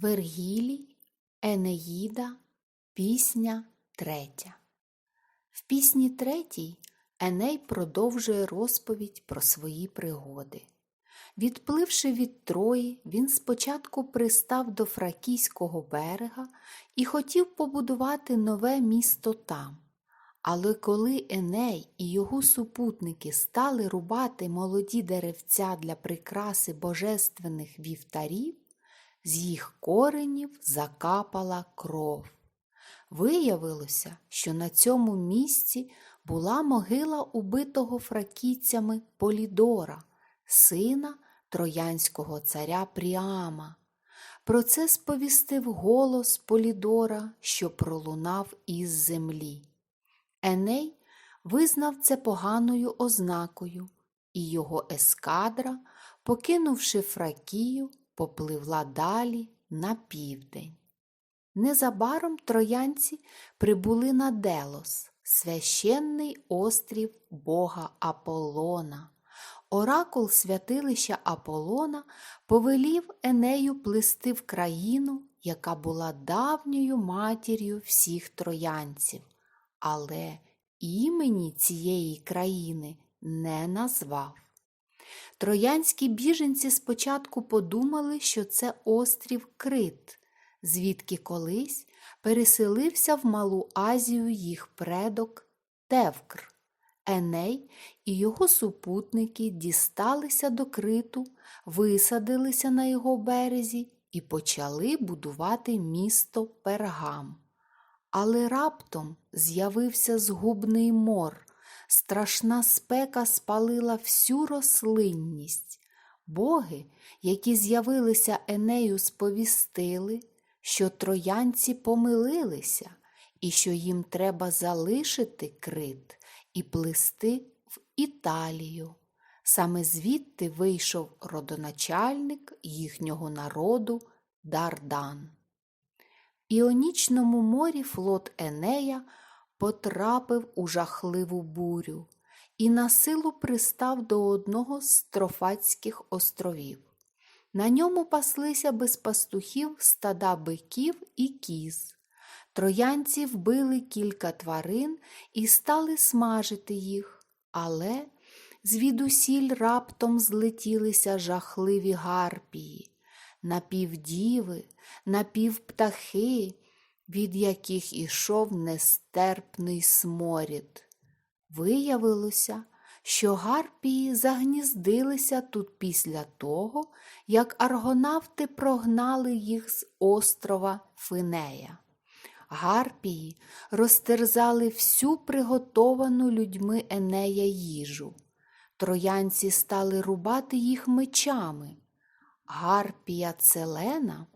Вергілій, Енеїда, Пісня третя. В пісні третій Еней продовжує розповідь про свої пригоди. Відпливши від Трої, він спочатку пристав до Фракійського берега і хотів побудувати нове місто там. Але коли Еней і його супутники стали рубати молоді деревця для прикраси божественних вівтарів, з їх коренів закапала кров. Виявилося, що на цьому місці була могила убитого фракійцями Полідора, сина троянського царя Пріама. Про це сповістив голос Полідора, що пролунав із землі. Еней визнав це поганою ознакою, і його ескадра, покинувши Фракію, попливла далі на південь. Незабаром троянці прибули на Делос, священний острів бога Аполлона. Оракул святилища Аполлона повелів Енею плисти в країну, яка була давньою матір'ю всіх троянців, але імені цієї країни не назвав. Троянські біженці спочатку подумали, що це острів Крит, звідки колись переселився в Малу Азію їх предок Тевкр. Еней і його супутники дісталися до Криту, висадилися на його березі і почали будувати місто Пергам. Але раптом з'явився згубний мор, страшна спека спалила всю рослинність. Боги, які з'явилися Енею, сповістили, що троянці помилилися і що їм треба залишити крит і плисти в Італію. Саме звідти вийшов родоначальник їхнього народу Дардан. В Іонічному морі флот Енея потрапив у жахливу бурю і на силу пристав до одного з Трофатських островів. На ньому паслися без пастухів стада биків і кіз. Троянці вбили кілька тварин і стали смажити їх, але звідусіль раптом злетілися жахливі гарпії, напівдіви, напівптахи, від яких ішов нестерпний сморід. Виявилося, що гарпії загніздилися тут після того, як аргонавти прогнали їх з острова Финея. Гарпії розтерзали всю приготовану людьми Енея їжу. Троянці стали рубати їх мечами. Гарпія Целена,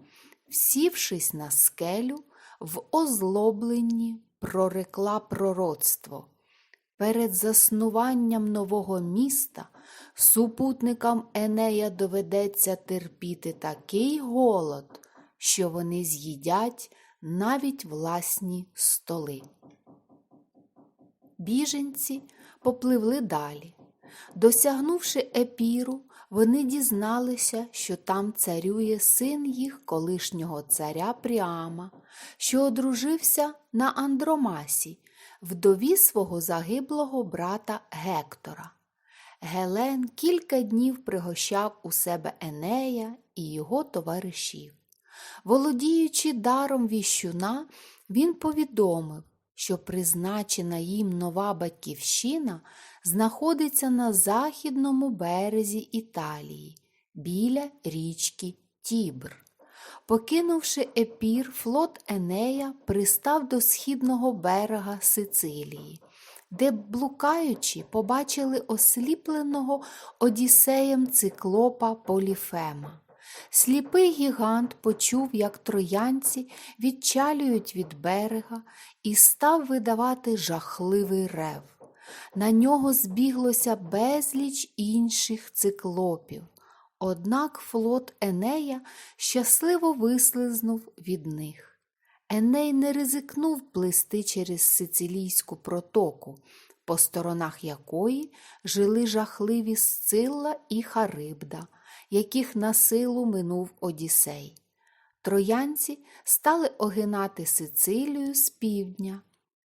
всівшись на скелю, в озлобленні прорекла пророцтво. Перед заснуванням нового міста супутникам Енея доведеться терпіти такий голод, що вони з'їдять навіть власні столи. Біженці попливли далі. Досягнувши епіру, вони дізналися, що там царює син їх колишнього царя Пріама, що одружився на Андромасі, вдові свого загиблого брата Гектора. Гелен кілька днів пригощав у себе Енея і його товаришів. Володіючи даром віщуна, він повідомив, що призначена їм нова батьківщина знаходиться на західному березі Італії, біля річки Тібр. Покинувши епір, флот Енея пристав до східного берега Сицилії, де, блукаючи, побачили осліпленого Одіссеєм циклопа Поліфема. Сліпий гігант почув, як троянці відчалюють від берега, і став видавати жахливий рев. На нього збіглося безліч інших циклопів. Однак флот Енея щасливо вислизнув від них. Еней не ризикнув плисти через Сицилійську протоку, по сторонах якої жили жахливі Сцилла і Харибда, яких на силу минув Одіссей. троянці стали огинати Сицилію з півдня.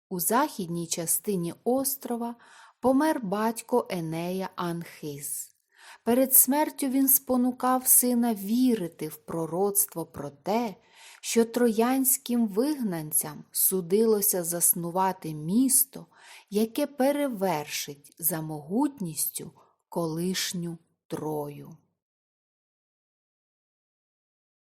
У західній частині острова помер батько Енея Анхис. Перед смертю він спонукав сина вірити в пророцтво про те, що троянським вигнанцям судилося заснувати місто, яке перевершить за могутністю колишню Трою.